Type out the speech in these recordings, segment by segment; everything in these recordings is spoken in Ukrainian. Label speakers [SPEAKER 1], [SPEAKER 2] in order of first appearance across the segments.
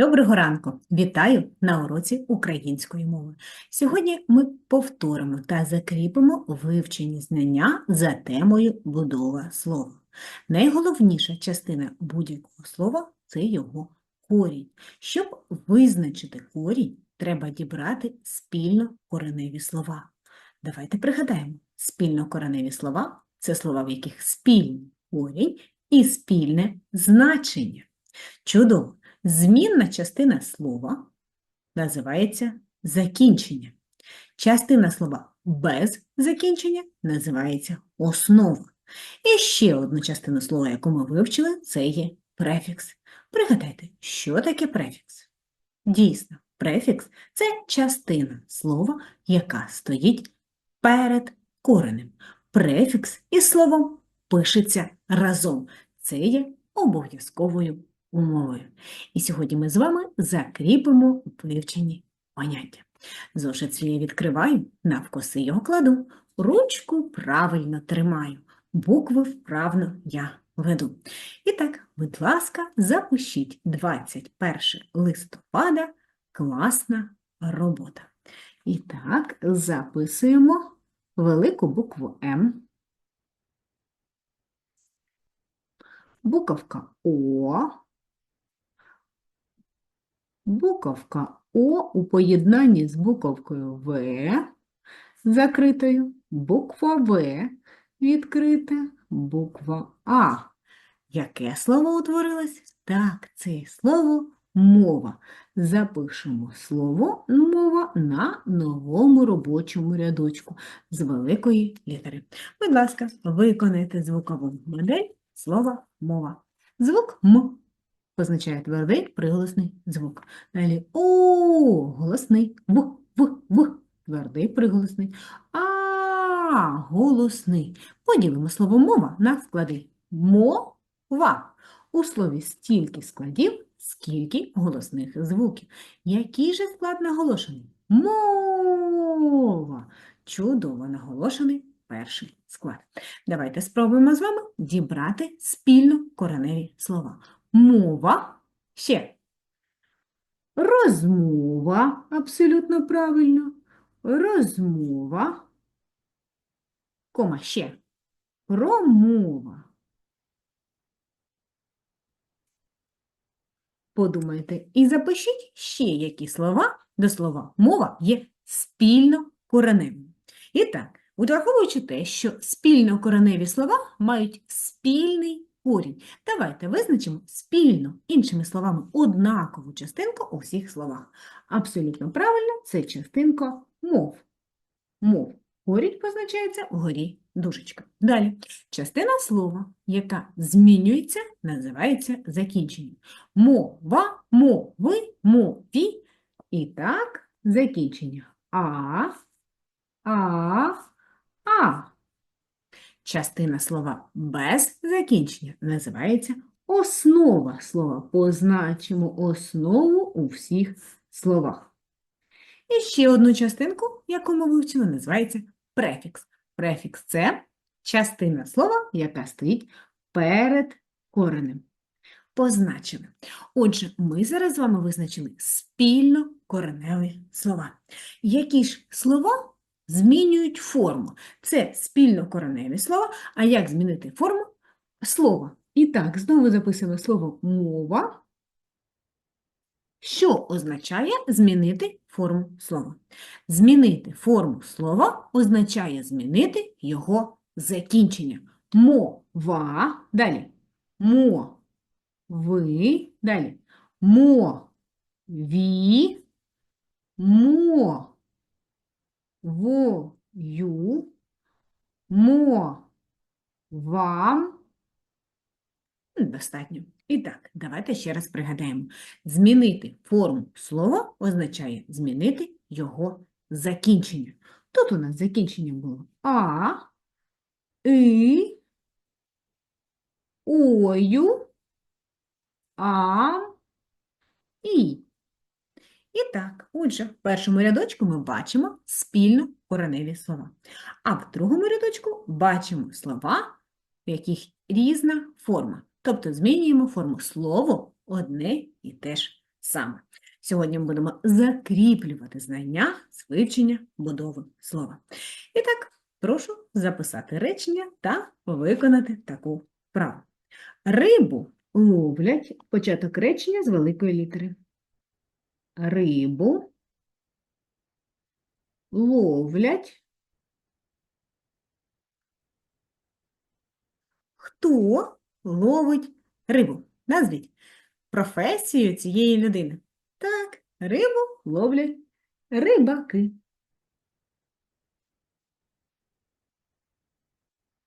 [SPEAKER 1] Доброго ранку! Вітаю на уроці української мови. Сьогодні ми повторимо та закріпимо вивчені знання за темою будова слова. Найголовніша частина будь-якого слова це його корінь. Щоб визначити корінь, треба дібрати спільно кореневі слова. Давайте пригадаємо, спільно кореневі слова це слова, в яких спільний корінь і спільне значення. Чудово! Змінна частина слова називається закінчення. Частина слова без закінчення називається основа. І ще одну частину слова, яку ми вивчили, це є префікс. Пригадайте, що таке префікс? Дійсно, префікс це частина слова, яка стоїть перед коренем. Префікс із словом пишеться разом. Це є обов'язковою умовою. І сьогодні ми з вами закріпимо вивчені поняття. Зошит свій відкриваю, навкоси його кладу, ручку правильно тримаю, букви вправно я веду. І так, будь ласка, запишіть 21 листопада класна робота. І так, записуємо велику букву М, буковка О, Буковка О у поєднанні з буковкою В закритою, буква В відкрита, буква А. Яке слово утворилось? Так, це слово мова. Запишемо слово мова на новому робочому рядочку з великої літери. Будь ласка, виконайте звукову модель слова мова. Звук М позначає твердий приголосний звук. Далі О, голосний, В, В, В, твердий приголосний, А, голосний. Поділимо слово мова на склади. Мова. У слові стільки складів, скільки голосних звуків. Який же склад наголошений? Мова. Чудово наголошений перший склад. Давайте спробуємо з вами дібрати спільно кореневі слова. Мова. Ще. Розмова. Абсолютно правильно. Розмова. Кома ще. Промова. Подумайте і запишіть ще які слова до слова мова є спільно кореневими. І так, враховуючи те, що спільно кореневі слова мають спільний корінь. Давайте визначимо спільно, іншими словами, однакову частинку у всіх словах. Абсолютно правильно, це частинка мов. Мов. Корінь позначається вгорі дужечка. Далі. Частина слова, яка змінюється, називається закінченням. Мова, мови, мові. І так, закінчення. А, а. Частина слова без закінчення називається основа слова. Позначимо основу у всіх словах. І ще одну частинку, яку ми вивчили, називається префікс. Префікс це частина слова, яка стоїть перед коренем. Позначили. Отже, ми зараз з вами визначили спільно кореневі слова. Які ж слова змінюють форму. Це спільно кореневі слова. А як змінити форму слова? І так, знову записуємо слово мова, що означає змінити форму слова. Змінити форму слова означає змінити його закінчення. Мова, далі мо, ви, далі мо, ві, мо, вою, мо, вам. Достатньо. І так, давайте ще раз пригадаємо. Змінити форму слова означає змінити його закінчення. Тут у нас закінчення було а, и, ою, ам, і. І так, отже, в першому рядочку ми бачимо спільно кореневі слова. А в другому рядочку бачимо слова, в яких різна форма. Тобто змінюємо форму слово одне і те ж саме. Сьогодні ми будемо закріплювати знання з вивчення будови слова. І так, прошу записати речення та виконати таку вправу. Рибу ловлять початок речення з великої літери. Рибу ловлять. Хто ловить рибу? Назвіть професію цієї людини. Так, рибу ловлять рибаки.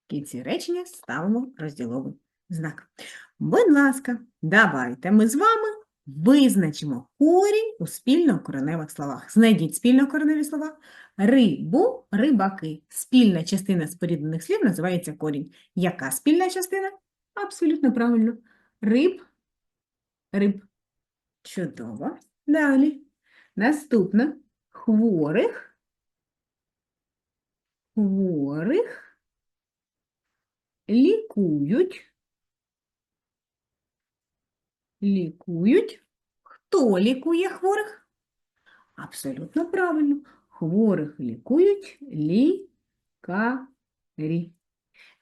[SPEAKER 1] Кінці речення ставимо розділовий знак. Будь ласка, давайте ми з вами визначимо корінь у спільнокореневих словах. Знайдіть спільнокореневі слова. Рибу, рибаки. Спільна частина споріднених слів називається корінь. Яка спільна частина? Абсолютно правильно. Риб, риб. Чудово. Далі. Наступне. Хворих. Хворих лікують. Лікують. Хто лікує хворих? Абсолютно правильно. Хворих лікують лікарі.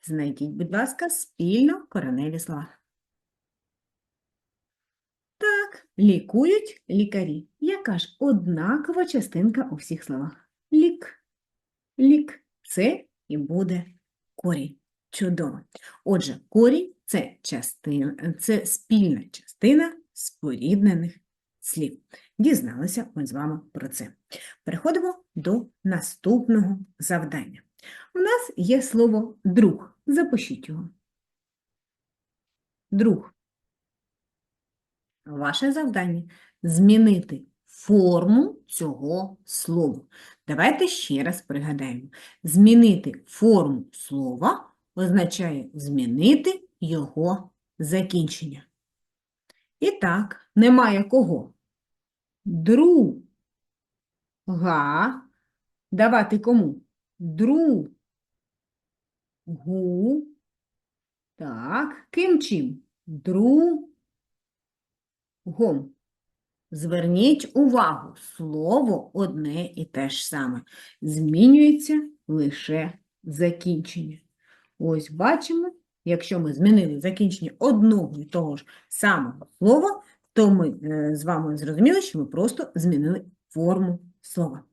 [SPEAKER 1] Знайдіть, будь ласка, спільно кореневі слова. Так, лікують лікарі. Яка ж однакова частинка у всіх словах? Лік. Лік. Це і буде корінь. Чудово. Отже, корінь це частина, це спільна частина споріднених слів. Дізналися ми з вами про це. Переходимо до наступного завдання. У нас є слово друг. Запишіть його. Друг. Ваше завдання змінити форму цього слова. Давайте ще раз пригадаємо. Змінити форму слова означає змінити його закінчення. І так, немає кого? Друга. Давати кому? Другу. Так, ким чим? Другом. Зверніть увагу, слово одне і те ж саме. Змінюється лише закінчення. Ось бачимо, якщо ми змінили закінчення одного і того ж самого слова, то ми е, з вами зрозуміли, що ми просто змінили форму слова.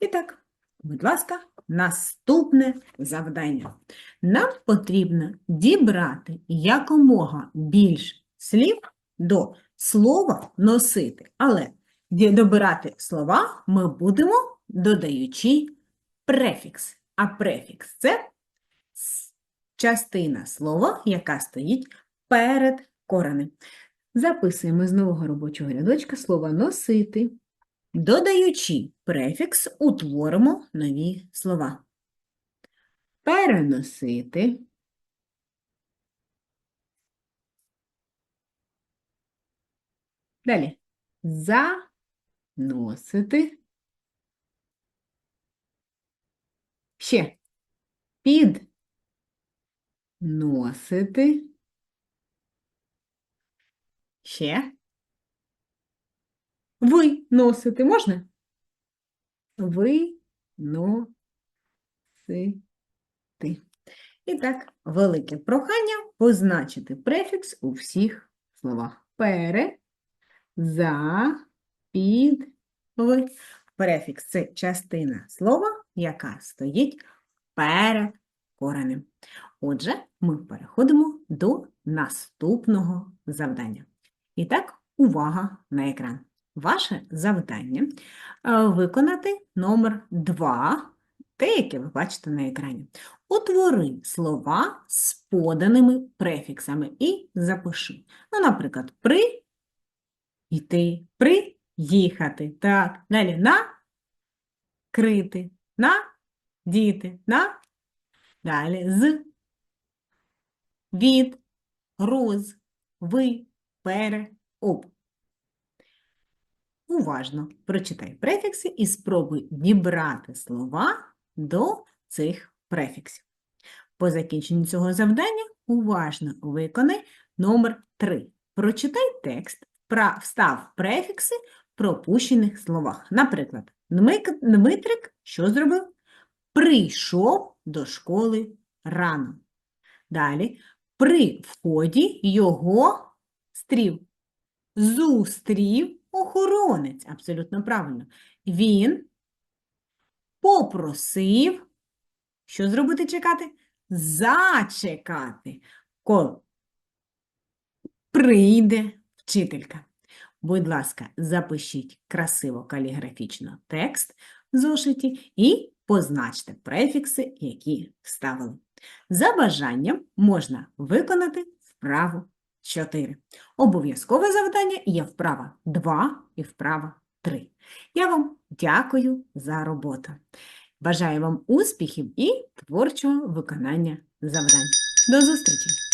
[SPEAKER 1] І так, будь ласка, наступне завдання. Нам потрібно дібрати якомога більше слів до слова носити, але добирати слова ми будемо додаючи префікс. А префікс це частина слова, яка стоїть перед коренем. Записуємо з нового робочого рядочка слово носити. Додаючи префікс, утворимо нові слова. Переносити. Далі. Заносити. Ще. Під носити. Ще. Ви носити можна? Ви носити. І так, велике прохання позначити префікс у всіх словах. Пере, за, під, ви. Префікс це частина слова, яка стоїть перед коренем. Отже, ми переходимо до наступного завдання. І так, увага на екран. Ваше завдання е, виконати номер 2, те, яке ви бачите на екрані. Утвори слова з поданими префіксами і запиши. Ну, наприклад, при йти, приїхати. Так, далі на крити, на діти, на далі з від, роз, ви, пере, об. Уважно прочитай префікси і спробуй дібрати слова до цих префіксів. По закінченню цього завдання уважно виконай номер 3. Прочитай текст встав префікси в пропущених словах. Наприклад, Дмитрик що зробив? Прийшов до школи рано. Далі, при вході його стрів. Зустрів охоронець. Абсолютно правильно. Він попросив, що зробити чекати? Зачекати. Коли прийде вчителька. Будь ласка, запишіть красиво каліграфічно текст в зошиті і позначте префікси, які вставили. За бажанням можна виконати вправу 4. Обов'язкове завдання є вправа 2 і вправа 3. Я вам дякую за роботу. Бажаю вам успіхів і творчого виконання завдань. До зустрічі!